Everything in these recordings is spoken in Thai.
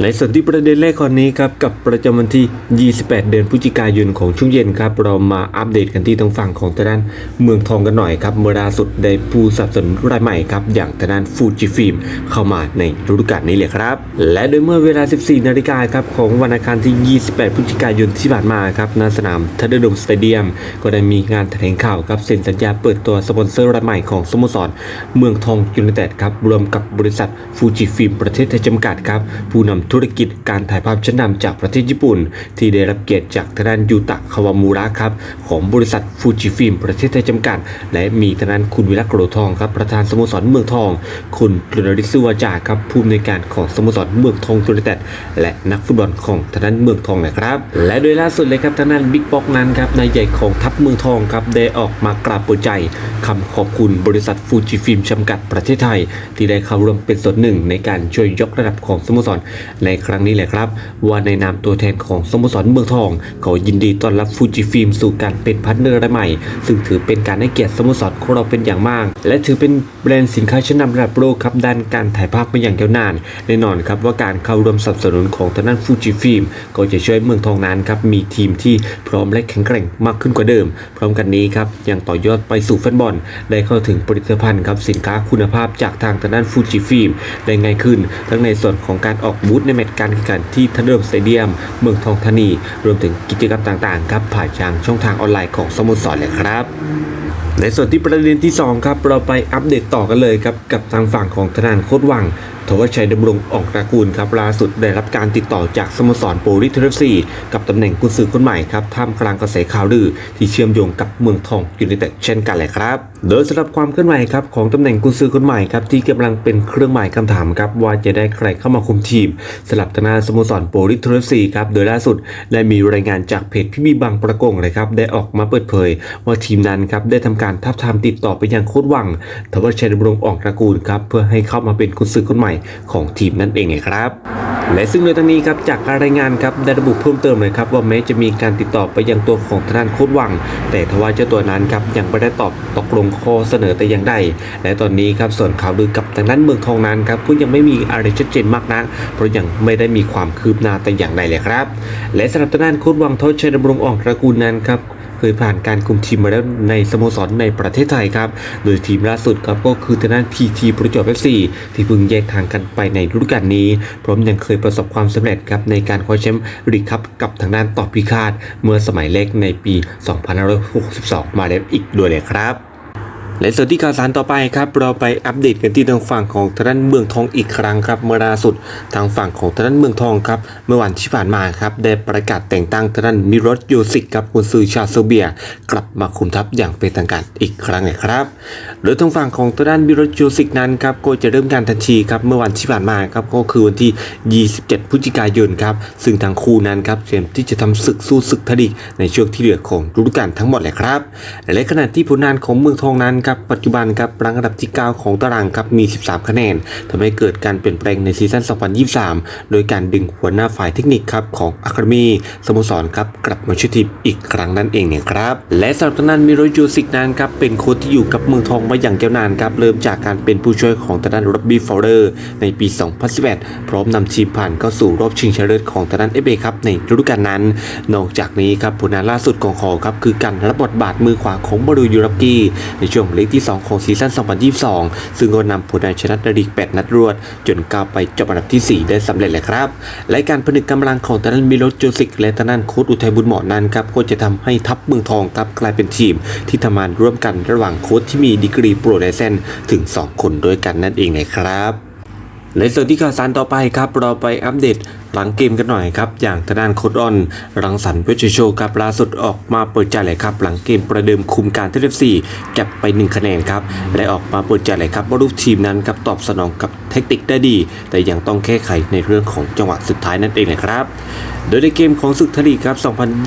และส่วนที่ประเด็นแรกคนนี้ครับกับประจำวันที่ 28 เดือนพฤศจิกายนของช่วงเย็นครับเรามาอัปเดตกันที่ทางฝั่งของทางด้านเมืองทองกันหน่อยครับเมื่อล่าสุดได้ผู้สับสนรายใหม่ครับอย่างทางด้านฟูจิฟิล์มเข้ามาในฤดูกาลนี้เลยครับ และโดยเมื่อเวลา 14 นาฬิกาครับของวันอังคารที่ 28 พฤศจิกายนที่ผ่านมาครับณสนามทัดเดอร์ดมสเตเดียม ก็ได้มีงานแถลงข่าวครับเซ็นสัญญาเปิดตัวสปอนเซอร์รายใหม่ของสโมสรเมืองทองยูไนเต็ดครับรวมกับบริษัทฟูจิฟิล์มประเทศไทยจำกัดครับผู้นำธุรกิจการถ่ายภาพชั้นนำจากประเทศญี่ปุ่น ที่ได้รับเกียรติจากทางด้านยูตะคาวามูระครับของบริษัทฟูจิฟิล์มประเทศไทยจำกัด และมีทางด้านคุณวิรักโกรทองครับประธานสโมสรเมืองทอง คุณกฤษริศวาจาครับผู้อำนวยการของสโมสรเมืองทองยูไนเต็ดและนักฟุตบอลของทางด้านเมืองทองนะครับ และโดยล่าสุดเลยครับทางด้านบิ๊กบ็อกนั้นครับนายใหญ่ของทัพเมืองทองครับได้ออกมากราบเปิดใจคำขอบคุณบริษัทฟูจิฟิล์มจำกัดประเทศไทย ที่ได้เข้าร่วมเป็นส่วนหนึ่งในการช่วยยกระดับของสโมสรในครั้งนี้แหละครับ ว่าในนามตัวแทนของสโมสรเมืองทองเขายินดีต้อนรับฟูจิฟิล์มสู่การเป็นพาร์ทเนอร์รายใหม่ ซึ่งถือเป็นการให้เกียรติสโมสรของเราเป็นอย่างมาก และถือเป็นแบรนด์สินค้าชั้นนำระดับโลกครับด้านการถ่ายภาพมาอย่างยาวนาน แน่นอนครับว่าการเข้าร่วมสนับสนุนของทางด้านฟูจิฟิล์มก็จะช่วยเมืองทองนั้นครับมีทีมที่พร้อมและแข็งแกร่งมากขึ้นกว่าเดิม พร้อมกันนี้ครับยังต่อยอดไปสู่แฟนบอลได้เข้าถึงผลิตภัณฑ์ครับสินค้าคุณภาพจากทางทางด้านฟูจิฟิล์มได้ง่ายขึ้น ทั้งในส่วนของการออกบูธในแมตช์การแข่งขันที่ทันเดิมสเตเดียม เมืองทองธานี รวมถึงกิจกรรมต่างๆครับผ่านทางช่องทางออนไลน์ของสโมสรเลยครับในส่วนที่ประเด็นที่2ครับเราไปอัปเดตต่อกันเลยครับกับทางฝั่งของธนานโคตรวัง ทวชชัยดำรงออกตระกูลครับล่าสุดได้รับการติดต่อจากสโมสรโปริเทเรฟซีกับตำแหน่งกุนซือคนใหม่ครับท่ามกลางกระแสข่าวลือที่เชื่อมโยงกับเมืองทองยูไนเต็ดเช่นกันเลยครับ โดยสำหรับความเคลื่อนไหวครับของตำแหน่งกุนซือคนใหม่ครับที่กำลังเป็นเครื่องหมายคำถามครับว่าจะได้ใครเข้ามาคุมทีมสลับทางด้าสโมสรโปริเทเรฟซีครับโดยล่าสุดได้มีรายงานจากเพจพี่บีบางประกงเลยครับได้ออกมาเปิดเผย ว่าทีมนั้นครับได้ทำการทับทามติดต่อไปยังโค้ชวังทวชชัยดำรงออกตระกูลครับเพื่อให้เข้ามาเป็นกุนซือคนใหม่ของทีมนั่นเองครับและซึ่งในทางนี้ครับจากการรายงานครับได้ระบุเพิ่มเติมเลยครับว่าแม้จะมีการติดต่อไปยังตัวของทางด้านโค้ชวัง แต่ทว่าเจ้าตัวนั้นครับยังไม่ได้ตอบตกลงข้อเสนอแต่อย่างใดและตอนนี้ครับส่วนข่าวลือกับทางด้านเมืองทองนั้นครับก็ยังไม่มีอะไรชัดเจนมากนักเพราะยังไม่ได้มีความคืบหน้าแต่อย่างใดเลยครับ และสำหรับทางด้านโค้ชวังทศชัยดำรงออกตระกูลนั้นครับ เคยผ่านการคุมทีมมาแล้วในสโมสรในประเทศไทยครับ โดยทีมล่าสุดครับก็คือทางด้านทีทีประจวบเอฟซีที่เพิ่งแยกทางกันไปในฤดูกาลนี้ พร้อมยังเคยประสบความสำเร็จครับในการคว้าแชมป์ลีกคับกับทางด้านต่อพิฆาตเมื่อสมัยเล็กในปี 2562 มาแล้วอีกด้วยเลยครับ และส่วนที่ข่าวสารต่อไปครับเราไปอัปเดตกันที่ทางฝั่งของทางด้านเมืองทองอีกครั้งครับเมื่อล่าสุดทางฝั่งของทางด้านเมืองทองครับเมื่อวันที่ผ่านมาครับได้ประกาศแต่งตั้งทางด้านมิรอสโยซิกกับกุนซือชาเซเบีย กลับมาคุมทัพอย่างเป็นทางการอีกครั้งนะครับโดยทางฝั่งของทางด้านมิรอสโยซิกนั้นครับก็จะเริ่มการทันทีครับเมื่อวันที่ผ่านมาครับก็คือวันที่ 27 พฤศจิกายนครับซึ่งทั้งคู่นั้นครับเตรียมที่จะทำศึกสู้ศึกทดีในช่วงที่เหลือของฤดูกาลทั้งหมดเลยครับและขณะที่ผลงานของเมืองทองนั้นครับปัจจุบันครับรังอันดับที่ 9 ของตารางครับมี 13 คะแนนทำให้เกิดการเปลี่ยนแปลงในซีซั่น 2023 โดยการดึงหัวหน้าฝ่ายเทคนิคครับของอะคาเดมีสโมสรครับกลับมาช่วยทีมอีกครั้งนั่นเองเนี่ยครับ และสำหรับทางด้นมิโรจูซิกนั้นครับเป็นโค้ชที่อยู่กับเมืองทองมาอย่างยาวนานครับเริ่มจากการเป็นผู้ช่วยของทางด้านรับบี้ฟอร์เรอร์ในปี 2011พร้อมนำทีมผ่านเข้าสู่รอบชิงชนะเลิศของทางด้านเอเบครับในฤดูกาลนั้น นอกจากนี้ครับผลงานล่าสุดของเขาครับคือการรับบทบาทมือขวาของบรูยูรับกี้ในช่วงลกที่ 2 ของซีซั่น 2022 ซึ่งก็นำผลงานชนะในลีก 8 นัดรวด จนก้าวไปจบอันดับที่ 4 ได้สำเร็จเลยครับ และการผนึกกำลังของตานันมิโลโจสิก และตานันโคตอุทัยบุญเหมาะนั้นครับก็จะทำให้ทัพเมืองทองครับกลายเป็นทีม ที่ทำงานร่วมกันระหว่างโค้ชที่มีดีกรีโปรไลเซนถึง 2 คนด้วยกันนั่นเองเลยครับ ในส่วนที่ข่าวสารต่อไปครับเราไปอัปเดตหลังเกมกันหน่อยครับ อย่างทนานโคดออน รังสรรค์เวชโชครับล่าสุดออกมาเปิดใจเลยครับ หลังเกมประเดิมคุมการเทเลฟซีเก็บไป 1 คะแนนครับและออกมาเปิดใจเลยครับว่าลูกทีมนั้นครับตอบสนองกับเทคนิคได้ดี แต่ยังต้องแก้ไขในเรื่องของจังหวะสุดท้ายนั่นเองนะครับ โดยในเกมของศึกทลีครับ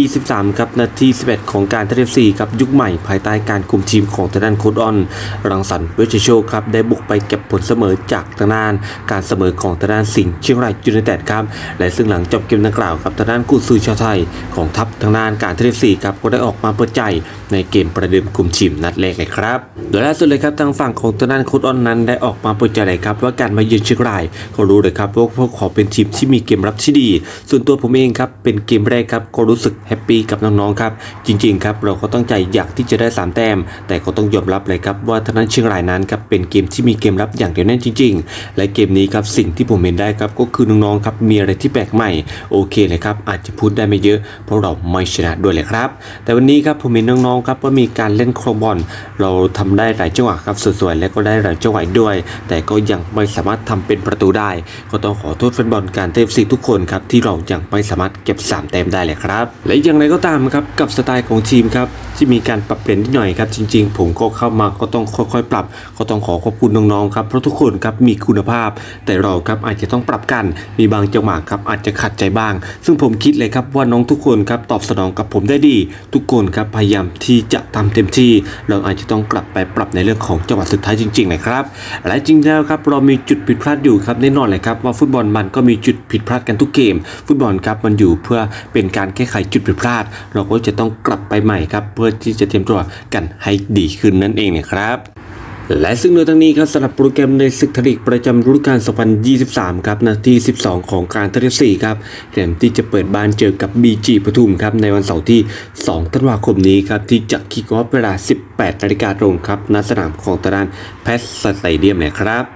2023 ครับ นาที 11 ของการเทเลฟซีครับ ยุคใหม่ภายใต้การคุมทีมของทางด้านโคดออน รังสรรค์เวชโชครับ ได้บุกไปเก็บผลเสมอจากทางด้าน การเสมอของทางด้านสิงห์เชียงรายยูไนเต็ดครับ และซึ่งหลังจบเกมดังกล่าวครับทางด้านกุซือชาวไทยของทัพทางด้านการเทเลสีครับ ก็ได้ออกมาเปิดใจในเกมประเดิมกลุ่มชิมนัดแรกเลยครับ โดยล่าสุดเลยครับทางฝั่งของทางด้านโค้ชออนนั้นได้ออกมาเปิดใจเลยครับว่าการมาเยือนเชียงรายเขารู้เลยครับว่าพวกเขาเป็นทีมที่มีเกมรับที่ดี ส่วนตัวผมเองงครับเป็นเกมแรกครับก็รู้สึกแฮปปี้กับน้องๆครับจริงๆครับเราก็ตั้งใจอยากที่จะได้สามแต้ม แต่ก็ต้องยอมรับเลยครับว่าทางด้นเชียงรายนั้นครับเป็นเกมที่มีเกมรับอย่างเดียวแน่นจริง ๆ และเกมนี้ครับสิ่งที่ผมเห็นได้ครับก็คือน้องๆครับมีอะไรที่แปลกใหม่โอเคเลยครับอาจจะพูดได้ไม่เยอะ เพราะเราไม่ชนะด้วยเลยครับแต่วันนี้ครับผมเห็นน้องๆครับว่ามีการเล่นโครบอลเราทำได้หลายจังหวะครับสวยๆและก็ได้หลายจังหวะด้วย แต่ก็ยังไม่สามารถทำเป็นประตูได้ ก็ต้องขอโทษแฟนบอลการเทฟซีทุกคนครับที่เรายังไม่สามารถเก็บสามแต้มได้เลยครับ และอย่างไรก็ตามครับกับสไตล์ของทีมครับที่มีการปรับเปลี่ยนนิดหน่อยครับจริง ๆ ผมก็เข้ามาก็ต้องค่อยๆ ปรับ ก็ต้องขอขอบคุณน้องๆครับเพราะทุกคนครับมีคุณภาพ แต่เราครับอาจจะต้องปรับกันมีบางจังหวะครับอาจจะขัดใจบ้าง ซึ่งผมคิดเลยครับว่าน้องทุกคนครับตอบสนองกับผมได้ดี ทุกคนครับพยายามที่จะทำเต็มที่ เราอาจจะต้องกลับไปปรับในเรื่องของจังหวะสุดท้ายจริงๆนะครับและจริงแล้วครับเรามีจุดผิดพลาดอยู่ครับแน่นอนเลยครับว่าฟุตบอลมันก็มีจุดผิดพลาดกันทุกเกม ฟุตบอลครับมันอยู่เพื่อเป็นการแก้ไขจุดผิดพลาด เราก็จะต้องกลับไปใหม่ครับ เพื่อที่จะเตรียมตัวกันให้ดีขึ้นนั่นเองนะครับและซึ่งโดยทั้งนี้ครับสำหรับโปรแกรมในศึกทลีกประจำฤดูกาล 2023 ครับนาที 12 ของการทัศสี่ครับเตรียมที่จะเปิดบ้านเจอกับ BG ปทุมครับในวันเสาร์ที่ 2 ธันวาคมนี้ครับที่จะคิกออฟเวลา 18 นาฬิกาตรงครับณสนามของตารานแพสสเตเดียมเลยครับ